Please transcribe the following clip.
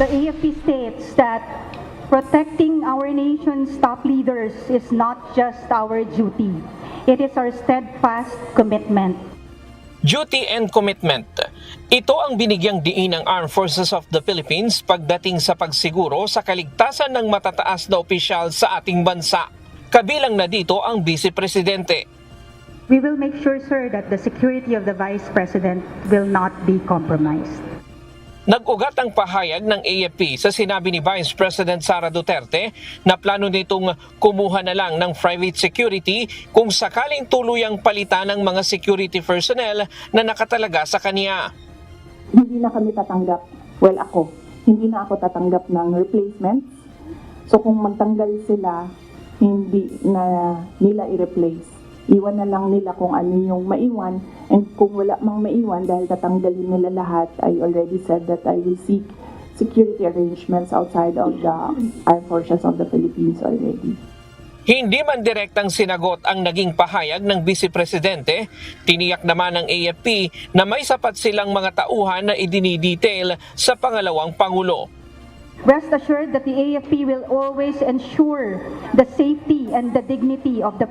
the AFP states that protecting our nation's top leaders is not just our duty, it is our steadfast commitment. Duty and commitment. Ito ang binigyang diin ng Armed Forces of the Philippines pagdating sa pagsiguro sa kaligtasan ng matataas na opisyal sa ating bansa. Kabilang na dito ang Vice Presidente. We will make sure, sir, that the security of the Vice President will not be compromised. Nag-ugat ang pahayag ng AFP sa sinabi ni Vice President Sara Duterte na plano nitong kumuha na lang ng private security kung sakaling tuluyang palitan ng mga security personnel na nakatalaga sa kanya. hindi na kami tatanggap, well ako, hindi na ako tatanggap ng replacements. So kung magtanggal sila, hindi na nila i-replace. Iwan na lang nila kung ano yung maiwan and kung wala mang maiwan dahil tatanggalin nila lahat, I already said that I will seek security arrangements outside of the Armed Forces of the Philippines already. Hindi man direktang sinagot ang naging pahayag ng Vice Presidente, tiniyak naman ng AFP na may sapat silang mga tauhan na idinidetail sa pangalawang Pangulo. Rest assured that the AFP will always ensure the safety and the dignity of the